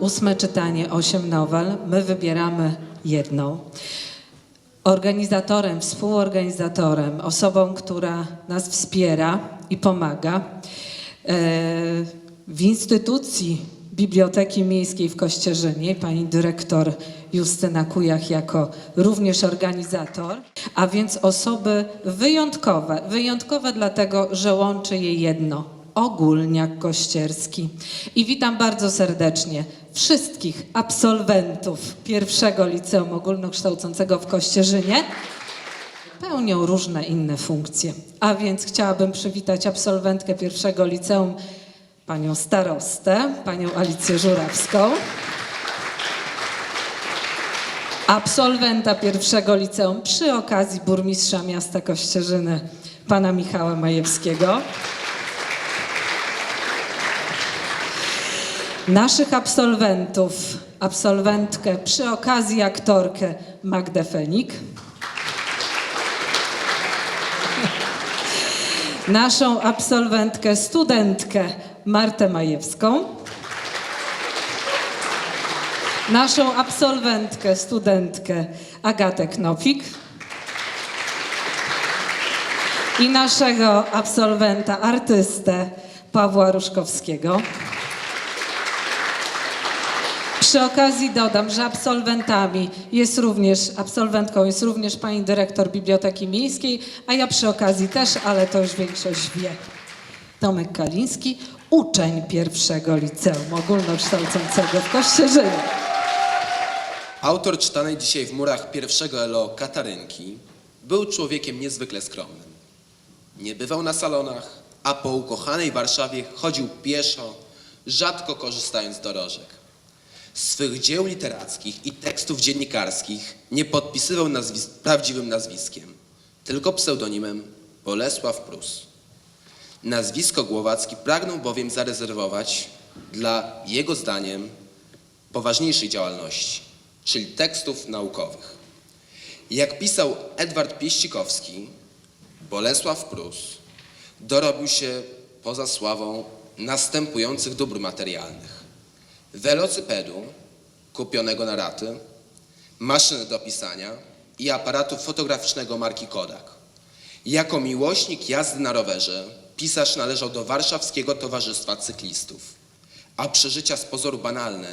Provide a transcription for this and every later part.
ósme czytanie, osiem nowel. My wybieramy jedną. Organizatorem, współorganizatorem, osobą, która nas wspiera i pomaga e, w instytucji Biblioteki Miejskiej w Kościerzynie, pani dyrektor Justyna Kujach jako również organizator, a więc osoby wyjątkowe. Wyjątkowe dlatego, że łączy je jedno ogólniak kościerski. I witam bardzo serdecznie wszystkich absolwentów pierwszego liceum ogólnokształcącego w Kościerzynie. Pełnią różne inne funkcje. A więc chciałabym przywitać absolwentkę pierwszego liceum, panią starostę, panią Alicję Żurawską. Absolwenta pierwszego liceum przy okazji burmistrza miasta Kościerzyny, pana Michała Majewskiego. Naszych absolwentów, absolwentkę przy okazji aktorkę Magdę Fenik. Naszą absolwentkę, studentkę Martę Majewską. Naszą absolwentkę, studentkę Agatę Knopik. I naszego absolwenta, artystę Pawła Ruszkowskiego. Przy okazji dodam, że absolwentami jest również, absolwentką jest również pani dyrektor Biblioteki Miejskiej, a ja przy okazji też, ale to już większość wie. Tomek Kaliński, uczeń pierwszego liceum ogólnokształcącego w Kościerzynie. Autor czytanej dzisiaj w murach pierwszego ELO Katarynki był człowiekiem niezwykle skromnym. Nie bywał na salonach, a po ukochanej Warszawie chodził pieszo, rzadko korzystając z dorożek. Swych dzieł literackich i tekstów dziennikarskich nie podpisywał nazwis- prawdziwym nazwiskiem, tylko pseudonimem Bolesław Prus. Nazwisko Głowacki pragnął bowiem zarezerwować dla jego zdaniem poważniejszej działalności, czyli tekstów naukowych. Jak pisał Edward Pieścikowski, Bolesław Prus dorobił się poza sławą następujących dóbr materialnych. Welocypedu kupionego na raty, maszyny do pisania i aparatu fotograficznego marki Kodak. Jako miłośnik jazdy na rowerze pisarz należał do Warszawskiego Towarzystwa Cyklistów, a przeżycia z pozoru banalne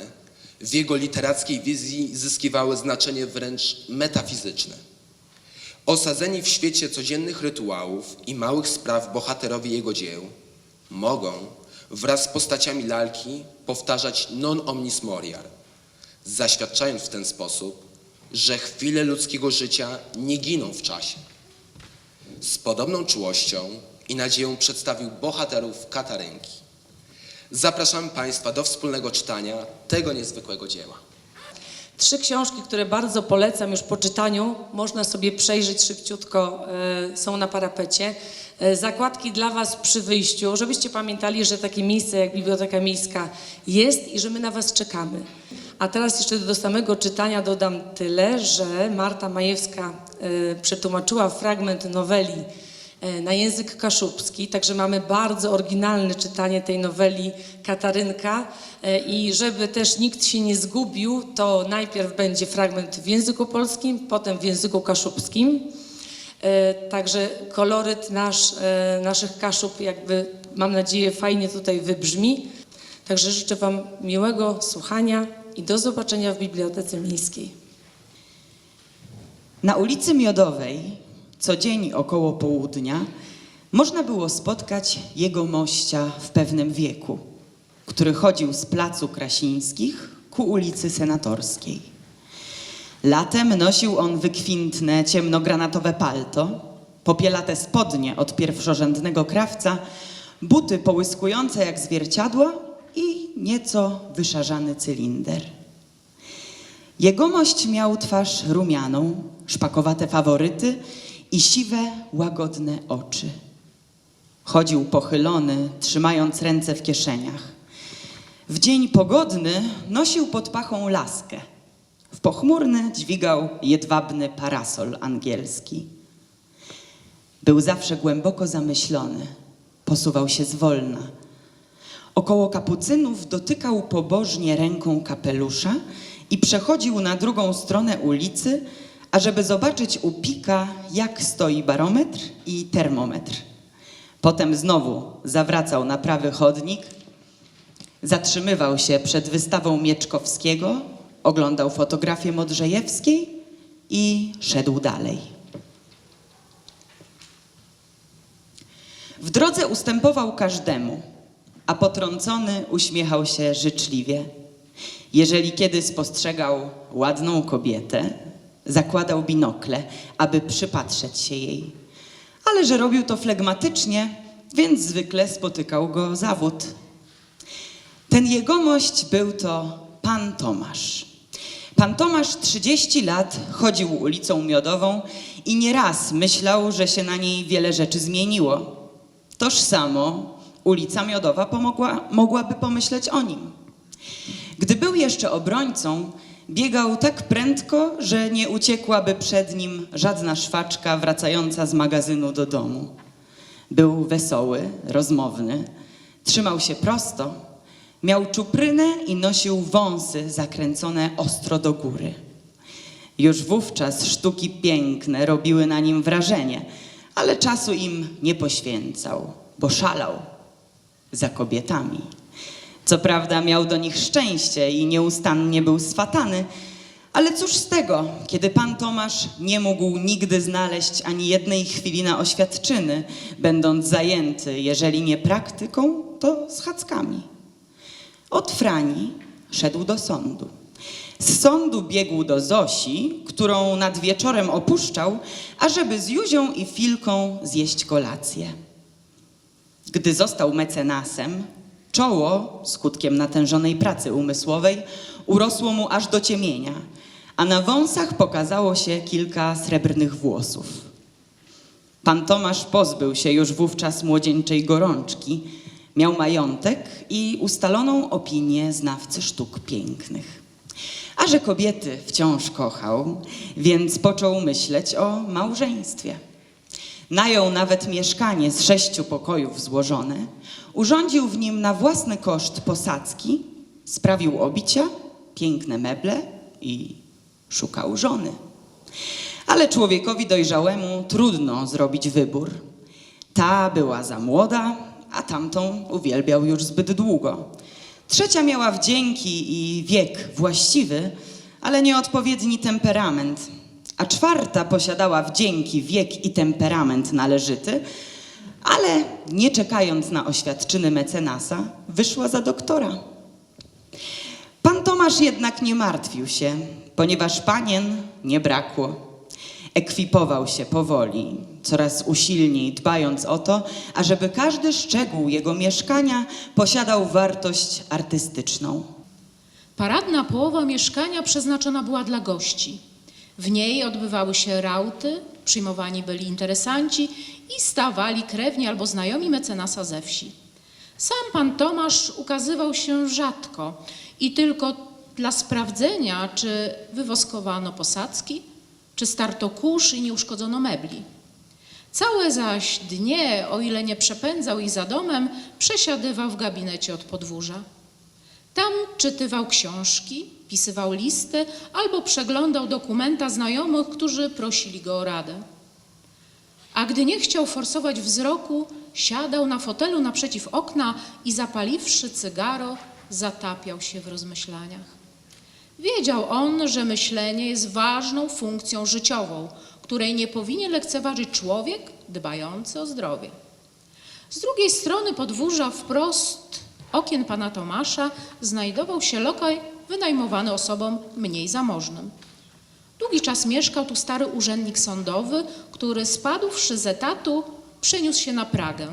w jego literackiej wizji zyskiwały znaczenie wręcz metafizyczne. Osadzeni w świecie codziennych rytuałów i małych spraw bohaterowie jego dzieł mogą wraz z postaciami lalki powtarzać non omnis moriar, zaświadczając w ten sposób, że chwile ludzkiego życia nie giną w czasie. Z podobną czułością i nadzieją przedstawił bohaterów Katarynki. Zapraszam Państwa do wspólnego czytania tego niezwykłego dzieła. Trzy książki, które bardzo polecam już po czytaniu, można sobie przejrzeć szybciutko, e, są na parapecie. E, Zakładki dla Was przy wyjściu, żebyście pamiętali, że takie miejsce jak Biblioteka Miejska jest i że my na Was czekamy. A teraz jeszcze do samego czytania dodam tyle, że Marta Majewska e, przetłumaczyła fragment noweli na język kaszubski, także mamy bardzo oryginalne czytanie tej noweli Katarynka E, i żeby też nikt się nie zgubił, to najpierw będzie fragment w języku polskim, potem w języku kaszubskim. E, Także koloryt nasz, e, naszych kaszub jakby mam nadzieję fajnie tutaj wybrzmi. Także życzę Wam miłego słuchania i do zobaczenia w Bibliotece Miejskiej. Na ulicy Miodowej, co dzień około południa, można było spotkać jego mościa w pewnym wieku, który chodził z placu Krasińskich ku ulicy Senatorskiej. Latem nosił on wykwintne, ciemnogranatowe palto, popielate spodnie od pierwszorzędnego krawca, buty połyskujące jak zwierciadła i nieco wyszarzany cylinder. Jegomość miał twarz rumianą, szpakowate faworyty i siwe, łagodne oczy. Chodził pochylony, trzymając ręce w kieszeniach. W dzień pogodny nosił pod pachą laskę. W pochmurny dźwigał jedwabny parasol angielski. Był zawsze głęboko zamyślony, posuwał się zwolna. Około kapucynów dotykał pobożnie ręką kapelusza i przechodził na drugą stronę ulicy, ażeby zobaczyć u pika, jak stoi barometr i termometr. Potem znowu zawracał na prawy chodnik, zatrzymywał się przed wystawą Mieczkowskiego, oglądał fotografię Modrzejewskiej i szedł dalej. W drodze ustępował każdemu, a potrącony uśmiechał się życzliwie. Jeżeli kiedy spostrzegał ładną kobietę, zakładał binokle, aby przypatrzeć się jej. Ale że robił to flegmatycznie, więc zwykle spotykał go zawód. Ten jegomość był to pan Tomasz. Pan Tomasz 30 lat chodził ulicą Miodową i nieraz myślał, że się na niej wiele rzeczy zmieniło. Tożsamo ulica Miodowa pomogła, mogłaby pomyśleć o nim. Gdy był jeszcze obrońcą, biegał tak prędko, że nie uciekłaby przed nim żadna szwaczka wracająca z magazynu do domu. Był wesoły, rozmowny, trzymał się prosto, miał czuprynę i nosił wąsy zakręcone ostro do góry. Już wówczas sztuki piękne robiły na nim wrażenie, ale czasu im nie poświęcał, bo szalał za kobietami. Co prawda miał do nich szczęście i nieustannie był swatany, ale cóż z tego, kiedy pan Tomasz nie mógł nigdy znaleźć ani jednej chwili na oświadczyny, będąc zajęty, jeżeli nie praktyką, to schackami. Od Frani szedł do sądu. Z sądu biegł do Zosi, którą nad wieczorem opuszczał, ażeby z Juzią i Filką zjeść kolację. Gdy został mecenasem, czoło, skutkiem natężonej pracy umysłowej, urosło mu aż do ciemienia, a na wąsach pokazało się kilka srebrnych włosów. Pan Tomasz pozbył się już wówczas młodzieńczej gorączki, miał majątek i ustaloną opinię znawcy sztuk pięknych. A że kobiety wciąż kochał, więc począł myśleć o małżeństwie. Najął nawet mieszkanie z sześciu pokojów złożone, urządził w nim na własny koszt posadzki, sprawił obicia, piękne meble i szukał żony. Ale człowiekowi dojrzałemu trudno zrobić wybór. Ta była za młoda, a tamtą uwielbiał już zbyt długo. Trzecia miała wdzięki i wiek właściwy, ale nieodpowiedni temperament. A czwarta posiadała wdzięki, wiek i temperament należyty, ale nie czekając na oświadczyny mecenasa, wyszła za doktora. Pan Tomasz jednak nie martwił się, ponieważ panien nie brakło. Ekwipował się powoli, coraz usilniej dbając o to, ażeby każdy szczegół jego mieszkania posiadał wartość artystyczną. Paradna połowa mieszkania przeznaczona była dla gości. W niej odbywały się rauty, przyjmowani byli interesanci i stawali krewni albo znajomi mecenasa ze wsi. Sam pan Tomasz ukazywał się rzadko i tylko dla sprawdzenia, czy wywoskowano posadzki, czy starto kurz i nie uszkodzono mebli. Całe zaś dnie, o ile nie przepędzał ich za domem, przesiadywał w gabinecie od podwórza. Tam czytywał książki, pisywał listy albo przeglądał dokumenta znajomych, którzy prosili go o radę. A gdy nie chciał forsować wzroku, siadał na fotelu naprzeciw okna i zapaliwszy cygaro, zatapiał się w rozmyślaniach. Wiedział on, że myślenie jest ważną funkcją życiową, której nie powinien lekceważyć człowiek dbający o zdrowie. Z drugiej strony podwórza wprost okien pana Tomasza znajdował się lokal wynajmowany osobom mniej zamożnym. Długi czas mieszkał tu stary urzędnik sądowy, który spadłszy z etatu, przeniósł się na Pragę.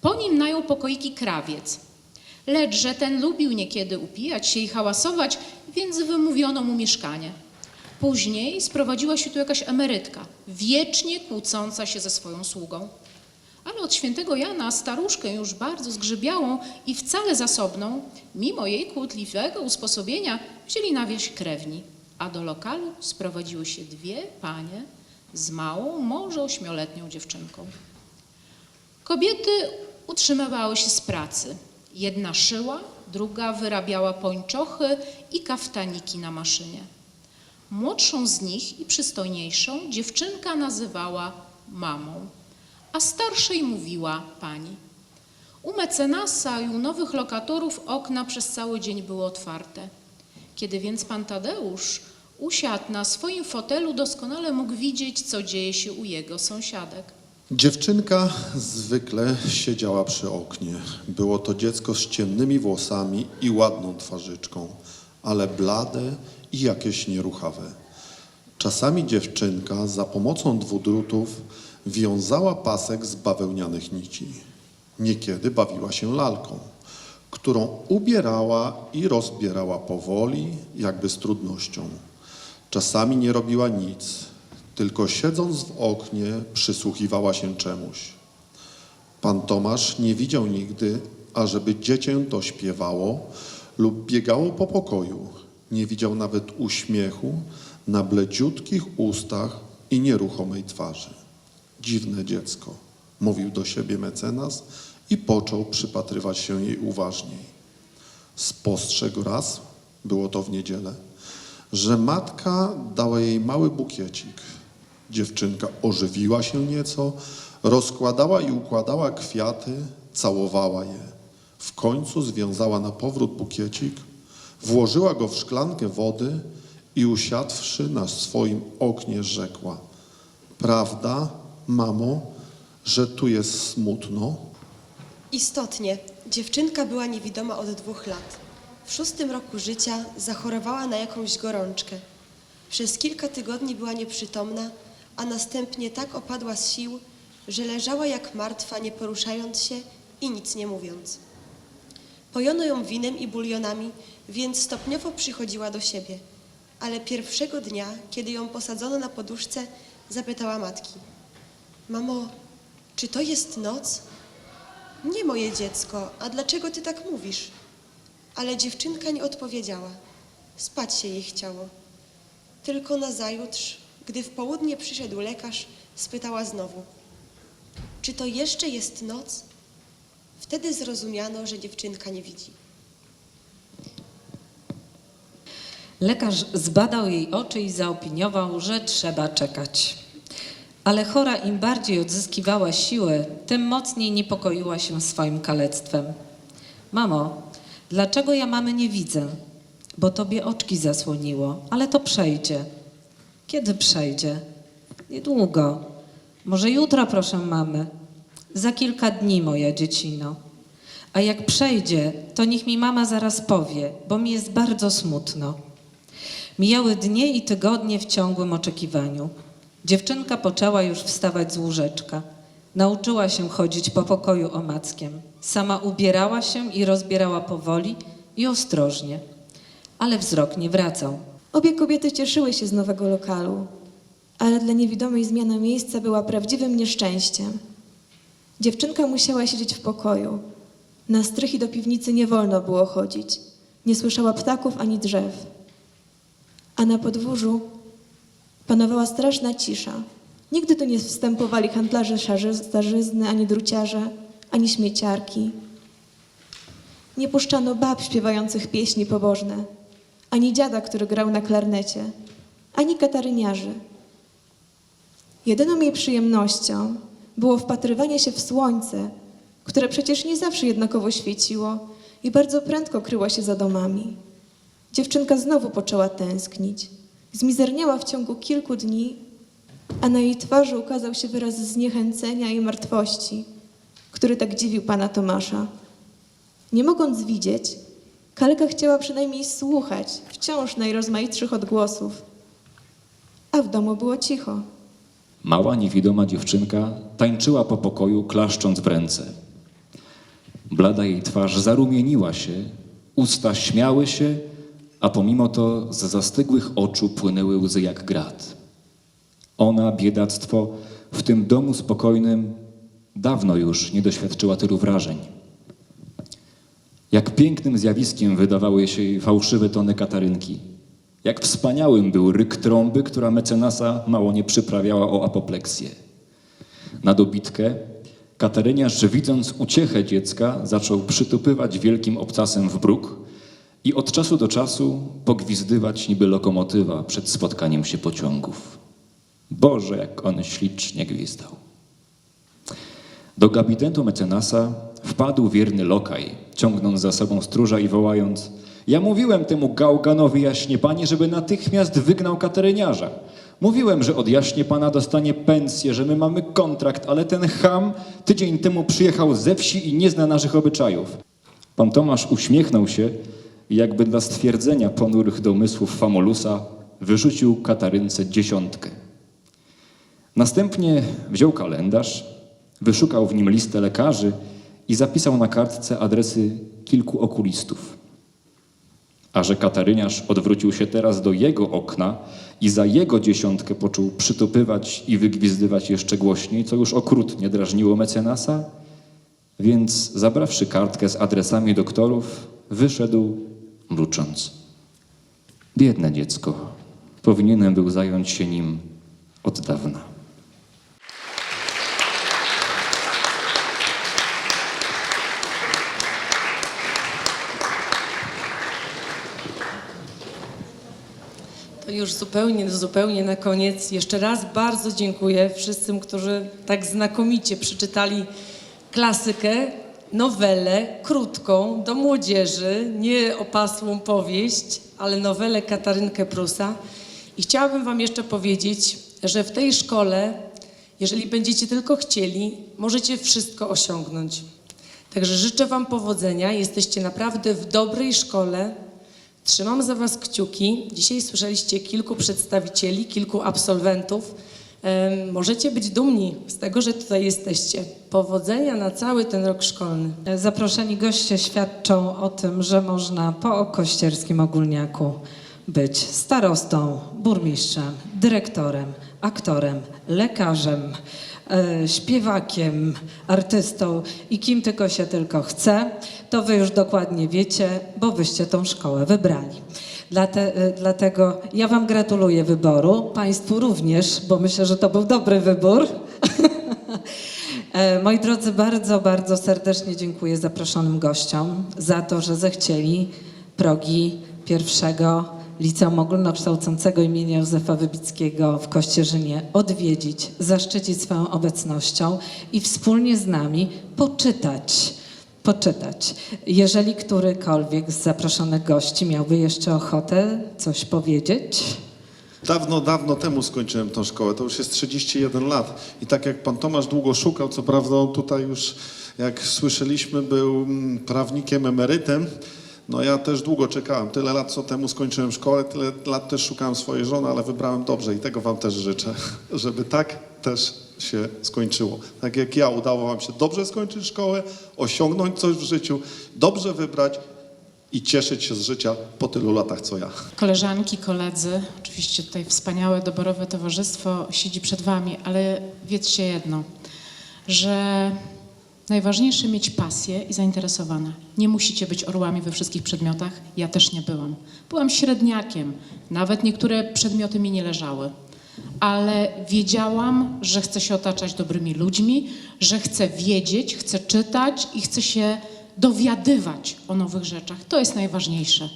Po nim najął pokoiki krawiec. Lecz że ten lubił niekiedy upijać się i hałasować, więc wymówiono mu mieszkanie. Później sprowadziła się tu jakaś emerytka, wiecznie kłócąca się ze swoją sługą. Ale od świętego Jana staruszkę już bardzo zgrzybiałą i wcale zasobną, mimo jej kłótliwego usposobienia, wzięli na wieś krewni, a do lokalu sprowadziły się dwie panie z małą, może ośmioletnią dziewczynką. Kobiety utrzymywały się z pracy Jedna szyła, druga wyrabiała pończochy i kaftaniki na maszynie. Młodszą z nich i przystojniejszą dziewczynka nazywała mamą, a starszej mówiła pani. U mecenasa i u nowych lokatorów okna przez cały dzień były otwarte. Kiedy więc pan Tadeusz usiadł na swoim fotelu, doskonale mógł widzieć, co dzieje się u jego sąsiadek. Dziewczynka zwykle siedziała przy oknie. Było to dziecko z ciemnymi włosami i ładną twarzyczką, ale blade i jakieś nieruchawe. Czasami dziewczynka za pomocą dwudrutów wiązała pasek z bawełnianych nici. Niekiedy bawiła się lalką, którą ubierała i rozbierała powoli, jakby z trudnością. Czasami nie robiła nic, tylko siedząc w oknie przysłuchiwała się czemuś. Pan Tomasz nie widział nigdy, ażeby dziecię to śpiewało lub biegało po pokoju. Nie widział nawet uśmiechu na bledziutkich ustach i nieruchomej twarzy. Dziwne dziecko, mówił do siebie mecenas i począł przypatrywać się jej uważniej. Spostrzegł raz, było to w niedzielę, że matka dała jej mały bukiecik. Dziewczynka ożywiła się nieco, rozkładała i układała kwiaty, całowała je. W końcu związała na powrót bukiecik, włożyła go w szklankę wody i usiadłszy na swoim oknie rzekła: Prawda, mamo, że tu jest smutno? Istotnie, dziewczynka była niewidoma od dwóch lat. W szóstym roku życia zachorowała na jakąś gorączkę. Przez kilka tygodni była nieprzytomna, a następnie tak opadła z sił, że leżała jak martwa, nie poruszając się i nic nie mówiąc. Pojono ją winem i bulionami, więc stopniowo przychodziła do siebie. Ale pierwszego dnia, kiedy ją posadzono na poduszce, zapytała matki: Mamo, czy to jest noc? Nie moje dziecko, a dlaczego ty tak mówisz? Ale dziewczynka nie odpowiedziała. Spać się jej chciało. Tylko nazajutrz, gdy w południe przyszedł lekarz, spytała znowu: Czy to jeszcze jest noc? Wtedy zrozumiano, że dziewczynka nie widzi. Lekarz zbadał jej oczy i zaopiniował, że trzeba czekać. Ale chora im bardziej odzyskiwała siły, tym mocniej niepokoiła się swoim kalectwem. Mamo, dlaczego ja mamy nie widzę? Bo tobie oczki zasłoniło, ale to przejdzie. Kiedy przejdzie? Niedługo. Może jutro, proszę mamy. Za kilka dni, moja dziecino. A jak przejdzie, to niech mi mama zaraz powie, bo mi jest bardzo smutno. Mijały dnie i tygodnie w ciągłym oczekiwaniu. Dziewczynka poczęła już wstawać z łóżeczka. Nauczyła się chodzić po pokoju omackiem. Sama ubierała się i rozbierała powoli i ostrożnie. Ale wzrok nie wracał. Obie kobiety cieszyły się z nowego lokalu, ale dla niewidomej zmiana miejsca była prawdziwym nieszczęściem. Dziewczynka musiała siedzieć w pokoju. Na strych i do piwnicy nie wolno było chodzić. Nie słyszała ptaków ani drzew. A na podwórzu panowała straszna cisza. Nigdy tu nie wstępowali handlarze starzyzny, ani druciarze, ani śmieciarki. Nie puszczano bab śpiewających pieśni pobożne, ani dziada, który grał na klarnecie, ani kataryniarzy. Jedyną jej przyjemnością było wpatrywanie się w słońce, które przecież nie zawsze jednakowo świeciło i bardzo prędko kryło się za domami. Dziewczynka znowu poczęła tęsknić. Zmizerniała w ciągu kilku dni, a na jej twarzy ukazał się wyraz zniechęcenia i martwości, który tak dziwił pana Tomasza. Nie mogąc widzieć, Kalka chciała przynajmniej słuchać wciąż najrozmaitszych odgłosów, a w domu było cicho. Mała, niewidoma dziewczynka tańczyła po pokoju, klaszcząc w ręce. Blada jej twarz zarumieniła się, usta śmiały się, a pomimo to z zastygłych oczu płynęły łzy jak grat. Ona, biedactwo, w tym domu spokojnym dawno już nie doświadczyła tylu wrażeń. Jak pięknym zjawiskiem wydawały się jej fałszywe tony Katarynki. Jak wspaniałym był ryk trąby, która mecenasa mało nie przyprawiała o apopleksję. Na dobitkę Kataryniarz, widząc uciechę dziecka, zaczął przytupywać wielkim obcasem w bruk i od czasu do czasu pogwizdywać niby lokomotywa przed spotkaniem się pociągów. Boże, jak on ślicznie gwizdał. Do gabinetu mecenasa wpadł wierny lokaj, ciągnąc za sobą stróża i wołając Ja mówiłem temu gałganowi jaśnie panie, żeby natychmiast wygnał kateryniarza. Mówiłem, że od jaśnie pana dostanie pensję, że my mamy kontrakt, ale ten ham tydzień temu przyjechał ze wsi i nie zna naszych obyczajów. Pan Tomasz uśmiechnął się jakby dla stwierdzenia ponurych domysłów Famolusa wyrzucił Katarynce dziesiątkę. Następnie wziął kalendarz, wyszukał w nim listę lekarzy i zapisał na kartce adresy kilku okulistów. A że Kataryniarz odwrócił się teraz do jego okna i za jego dziesiątkę począł przytupywać i wygwizdywać jeszcze głośniej, co już okrutnie drażniło mecenasa, więc zabrawszy kartkę z adresami doktorów, wyszedł mrucząc. Biedne dziecko, powinienem był zająć się nim od dawna. To już zupełnie, zupełnie na koniec. Jeszcze raz bardzo dziękuję wszystkim, którzy tak znakomicie przeczytali klasykę, nowelę krótką do młodzieży, nie opasłą powieść, ale nowelę Katarynkę Prusa. I chciałabym Wam jeszcze powiedzieć, że w tej szkole, jeżeli będziecie tylko chcieli, możecie wszystko osiągnąć. Także życzę Wam powodzenia. Jesteście naprawdę w dobrej szkole. Trzymam za Was kciuki. Dzisiaj słyszeliście kilku przedstawicieli, kilku absolwentów. Możecie być dumni z tego, że tutaj jesteście. Powodzenia na cały ten rok szkolny. Zaproszeni goście świadczą o tym, że można po kościerskim ogólniaku być starostą, burmistrzem, dyrektorem, aktorem, lekarzem, e, śpiewakiem, artystą i kim tylko się tylko chce. To wy już dokładnie wiecie, bo wyście tą szkołę wybrali. Dlate, e, dlatego ja wam gratuluję wyboru, państwu również, bo myślę, że to był dobry wybór. E, Moi drodzy, bardzo, bardzo serdecznie dziękuję zaproszonym gościom za to, że zechcieli progi pierwszego Liceum Ogólnokształcącego imienia Józefa Wybickiego w Kościerzynie odwiedzić, zaszczycić swoją obecnością i wspólnie z nami poczytać. Poczytać. Jeżeli którykolwiek z zaproszonych gości miałby jeszcze ochotę coś powiedzieć, Dawno, dawno temu skończyłem tą szkołę, to już jest 31 lat. I tak jak pan Tomasz długo szukał, co prawda on tutaj już, jak słyszeliśmy, był mm, prawnikiem emerytem, no ja też długo czekałem. Tyle lat, co temu skończyłem szkołę, tyle lat też szukałem swojej żony, ale wybrałem dobrze i tego wam też życzę, żeby tak też się skończyło. Tak jak ja, udało wam się dobrze skończyć szkołę, osiągnąć coś w życiu, dobrze wybrać i cieszyć się z życia po tylu latach, co ja. Koleżanki, koledzy, oczywiście tutaj wspaniałe, doborowe towarzystwo siedzi przed Wami, ale wiedzcie jedno, że najważniejsze mieć pasję i zainteresowane. Nie musicie być orłami we wszystkich przedmiotach, ja też nie byłam. Byłam średniakiem, nawet niektóre przedmioty mi nie leżały. Ale wiedziałam, że chcę się otaczać dobrymi ludźmi, że chcę wiedzieć, chcę czytać i chcę się dowiadywać o nowych rzeczach. To jest najważniejsze.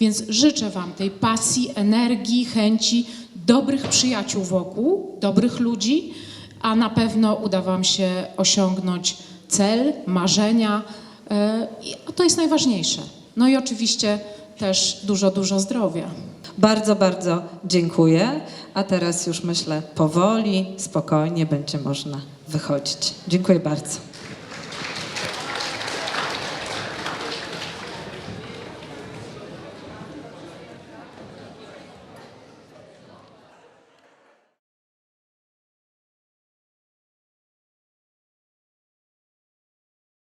Więc życzę Wam tej pasji, energii, chęci, dobrych przyjaciół wokół, dobrych ludzi, a na pewno uda Wam się osiągnąć cel, marzenia. e, I to jest najważniejsze. No i oczywiście też dużo, dużo zdrowia. Bardzo, bardzo dziękuję. A teraz już myślę powoli, spokojnie będzie można wychodzić. Dziękuję bardzo.